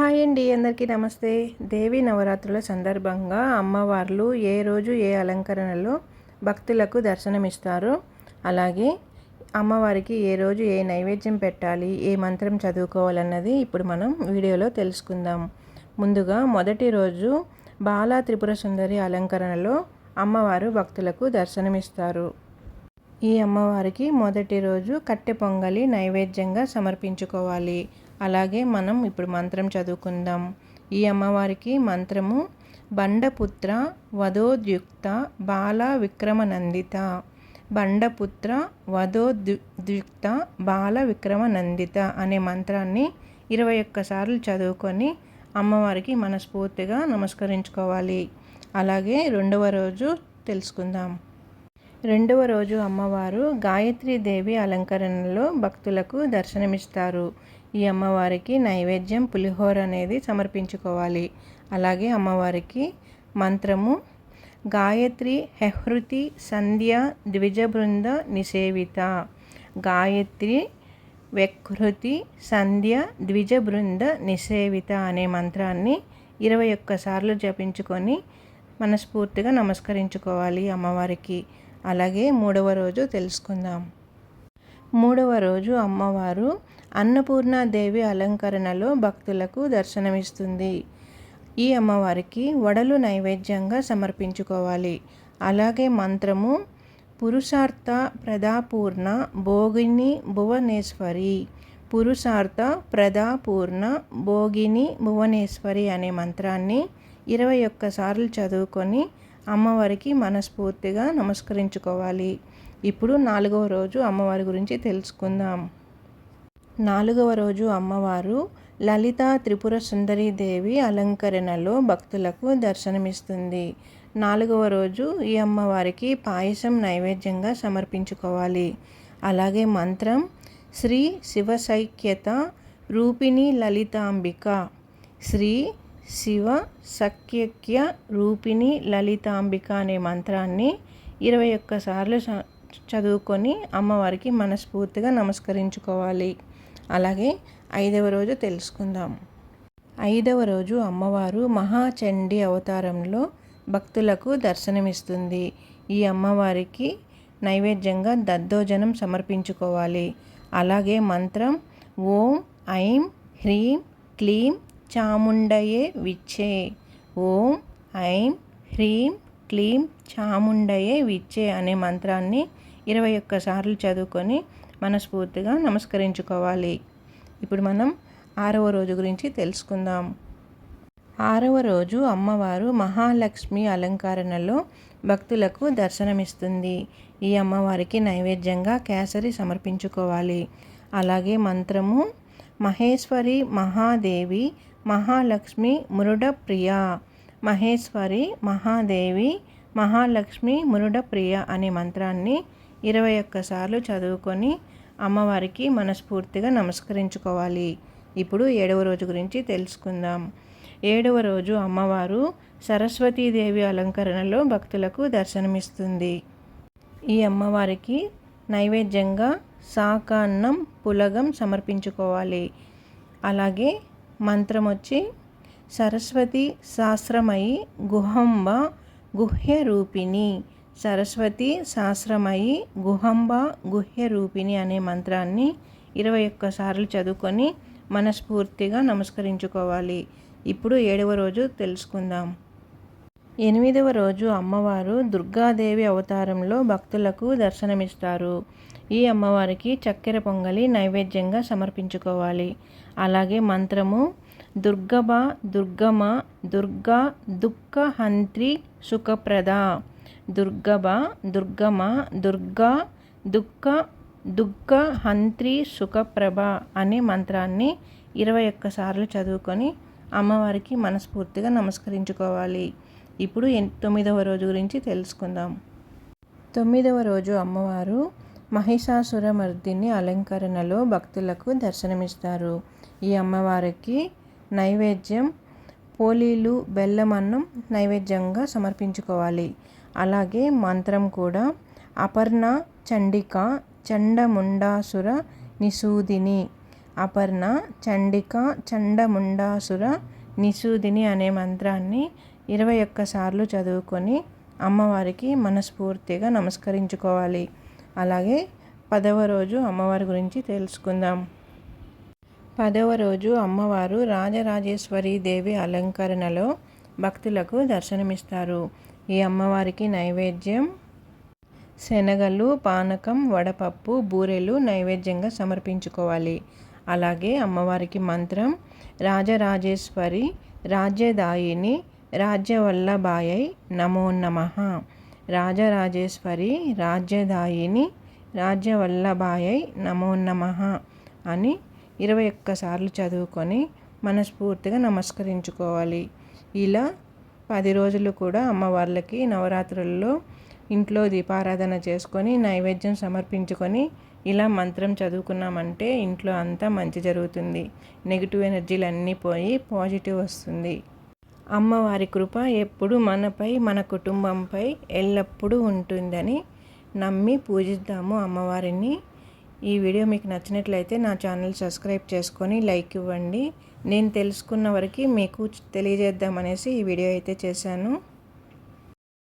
Hi అండి అందరికీ నమస్తే. దేవి నవరాత్రుల సందర్భంగా అమ్మవార్లు ఏ రోజు ఏ అలంకరణలో భక్తులకు దర్శనమిస్తారు? అలాగే అమ్మవారికి ఏ రోజు ఏ నైవేద్యం పెట్టాలి ఏ మంత్రం చదువుకోవాలన్నది ఇప్పుడు మనం వీడియోలో తెలుసుకుందాం. ముందుగా మొదటి రోజు బాలా త్రిపుర సుందరి అలంకరణలో అమ్మవారు భక్తులకు దర్శనమిస్తారు. ఈ అమ్మవారికి మొదటి రోజు కట్టె పొంగలి నైవేద్యంగా సమర్పించుకోవాలి. అలాగే మనం ఇప్పుడు మంత్రం చదువుకుందాం. ఈ అమ్మవారికి మంత్రము బండపుత్ర వధోద్యుక్త బాల విక్రమనందిత. బండపుత్ర వధోద్యుక్త బాల విక్రమనందిత అనే మంత్రాన్ని ఇరవై ఒక్కసార్లు చదువుకొని అమ్మవారికి మనస్ఫూర్తిగా నమస్కరించుకోవాలి. అలాగే రెండవ రోజు తెలుసుకుందాం. రెండవ రోజు అమ్మవారు దేవి అలంకరణలో భక్తులకు దర్శనమిస్తారు. ఈ అమ్మవారికి నైవేద్యం పులిహోర అనేది సమర్పించుకోవాలి. అలాగే అమ్మవారికి మంత్రము గాయత్రి హెహృతి సంధ్య ద్విజబృంద నిసేవిత గాయత్రి వ్యకృతి సంధ్య ద్విజబృంద నిసేవిత అనే మంత్రాన్ని ఇరవై ఒక్కసార్లు జపించుకొని మనస్ఫూర్తిగా నమస్కరించుకోవాలి అమ్మవారికి. అలాగే మూడవ రోజు తెలుసుకుందాం. మూడవ రోజు అమ్మవారు అన్నపూర్ణాదేవి అలంకరణలో భక్తులకు దర్శనమిస్తుంది. ఈ అమ్మవారికి వడలు నైవేద్యంగా సమర్పించుకోవాలి. అలాగే మంత్రము పురుషార్థ ప్రదాపూర్ణ భోగిని భువనేశ్వరి పురుషార్థ ప్రదాపూర్ణ భోగిని భువనేశ్వరి అనే మంత్రాన్ని ఇరవై ఒక్కసార్లు చదువుకొని అమ్మవారికి మనస్ఫూర్తిగా నమస్కరించుకోవాలి. ఇప్పుడు నాలుగవ రోజు అమ్మవారి గురించి తెలుసుకుందాం. నాలుగవ రోజు అమ్మవారు లలిత త్రిపుర సుందరీదేవి అలంకరణలో భక్తులకు దర్శనమిస్తుంది. నాలుగవ రోజు ఈ అమ్మవారికి పాయసం నైవేద్యంగా సమర్పించుకోవాలి. అలాగే మంత్రం శ్రీ శివసైక్యత రూపిణి లలితాంబిక శ్రీ శివ సఖ్యక్య రూపిణి లలితాంబిక అనే మంత్రాన్ని ఇరవై ఒక్కసార్లు చదువుకొని అమ్మవారికి మనస్ఫూర్తిగా నమస్కరించుకోవాలి. అలాగే ఐదవ రోజు తెలుసుకుందాం. ఐదవ రోజు అమ్మవారు మహాచండి అవతారంలో భక్తులకు దర్శనమిస్తుంది. ఈ అమ్మవారికి నైవేద్యంగా దద్దోజనం సమర్పించుకోవాలి. అలాగే మంత్రం ఓం ఐం హ్రీం క్లీం చాముండయే విచ్చే. ఓం ఐం హ్రీం క్లీం చాముండయే విచ్చే అనే మంత్రాన్ని ఇరవై ఒక్కసార్లు చదువుకొని మనస్ఫూర్తిగా నమస్కరించుకోవాలి. ఇప్పుడు మనం ఆరవ రోజు గురించి తెలుసుకుందాం. ఆరవ రోజు అమ్మవారు మహాలక్ష్మి అలంకరణలో భక్తులకు దర్శనమిస్తుంది. ఈ అమ్మవారికి నైవేద్యంగా కేసరి సమర్పించుకోవాలి. అలాగే మంత్రము మహేశ్వరి మహాదేవి మహాలక్ష్మి మురుడ ప్రియ మహేశ్వరి మహాదేవి మహాలక్ష్మి మురుడ ప్రియ అనే మంత్రాన్ని ఇరవై ఒక్కసార్లు చదువుకొని అమ్మవారికి మనస్ఫూర్తిగా నమస్కరించుకోవాలి. ఇప్పుడు ఏడవ రోజు గురించి తెలుసుకుందాం. ఏడవ రోజు అమ్మవారు సరస్వతీదేవి అలంకరణలో భక్తులకు దర్శనమిస్తుంది. ఈ అమ్మవారికి నైవేద్యంగా సాకాన్నం పులగం సమర్పించుకోవాలి. అలాగే మంత్రం వచ్చి సరస్వతి శాస్త్రమయి గుహంబ గుహ్య రూపిణి సరస్వతి సహస్రమయి గుహంబ గుహ్య రూపిణి అనే మంత్రాన్ని ఇరవై ఒక్కసార్లు చదువుకొని మనస్ఫూర్తిగా నమస్కరించుకోవాలి. ఇప్పుడు ఏడవ రోజు తెలుసుకుందాం. ఎనిమిదవ రోజు అమ్మవారు దుర్గాదేవి అవతారంలో భక్తులకు దర్శనమిస్తారు. ఈ అమ్మవారికి చక్కెర పొంగలి నైవేద్యంగా సమర్పించుకోవాలి. అలాగే మంత్రము దుర్గబ దుర్గమ దుర్గా దుఃఖ హంత్రి సుఖప్రద దుర్గబ దుర్గమ దుర్గా దుఃఖ దుఃఖ హంత్రి సుఖప్రభ అనే మంత్రాన్ని ఇరవై ఒక్కసార్లు చదువుకొని అమ్మవారికి మనస్ఫూర్తిగా నమస్కరించుకోవాలి. ఇప్పుడు తొమ్మిదవ రోజు గురించి తెలుసుకుందాం. తొమ్మిదవ రోజు అమ్మవారు మహిషాసురమర్దిని అలంకరణలో భక్తులకు దర్శనమిస్తారు. ఈ అమ్మవారికి నైవేద్యం పోలీలు బెల్లమన్నం నైవేద్యంగా సమర్పించుకోవాలి. అలాగే మంత్రం కూడా అపర్ణ చండిక చండముండాసుర నిసూదిని అపర్ణ చండిక చండముండాసుర నిసూదిని అనే మంత్రాన్ని ఇరవై ఒక్కసార్లు చదువుకొని అమ్మవారికి మనస్ఫూర్తిగా నమస్కరించుకోవాలి. అలాగే పదవ రోజు అమ్మవారి గురించి తెలుసుకుందాం. పదవ రోజు అమ్మవారు రాజరాజేశ్వరి దేవి అలంకరణలో భక్తులకు దర్శనమిస్తారు. ఈ అమ్మవారికి నైవేద్యం. శనగలు పానకం వడపప్పు బూరెలు నైవేద్యంగా సమర్పించుకోవాలి. అలాగే అమ్మవారికి మంత్రం రాజరాజేశ్వరి రాజ్యదాయిని రాజ్యవల్లభాయై నమో నమ. రాజరాజేశ్వరి రాజ్యదాయిని రాజ్యవల్లభాయై నమో నమ అని ఇరవై ఒక్కసార్లు చదువుకొని మనస్ఫూర్తిగా నమస్కరించుకోవాలి. ఇలా పది రోజులు కూడా అమ్మవార్లకి నవరాత్రుల్లో ఇంట్లో దీపారాధన చేసుకొని నైవేద్యం సమర్పించుకొని ఇలా మంత్రం చదువుకున్నామంటే ఇంట్లో అంతా మంచి జరుగుతుంది. నెగిటివ్ ఎనర్జీలు అన్నీ పోయి పాజిటివ్ వస్తుంది. అమ్మవారి కృప ఎప్పుడు మనపై మన కుటుంబంపై ఎల్లప్పుడూ ఉంటుందని నమ్మి పూజిద్దాము అమ్మవారిని. ఈ వీడియో మీకు నచ్చినట్లయితే నా ఛానల్ సబ్స్క్రైబ్ చేసుకొని లైక్ ఇవ్వండి. నేను తెలుసుకున్న వరకు మీకు తెలియజేద్దామనేసి ఈ వీడియో అయితే చేశాను.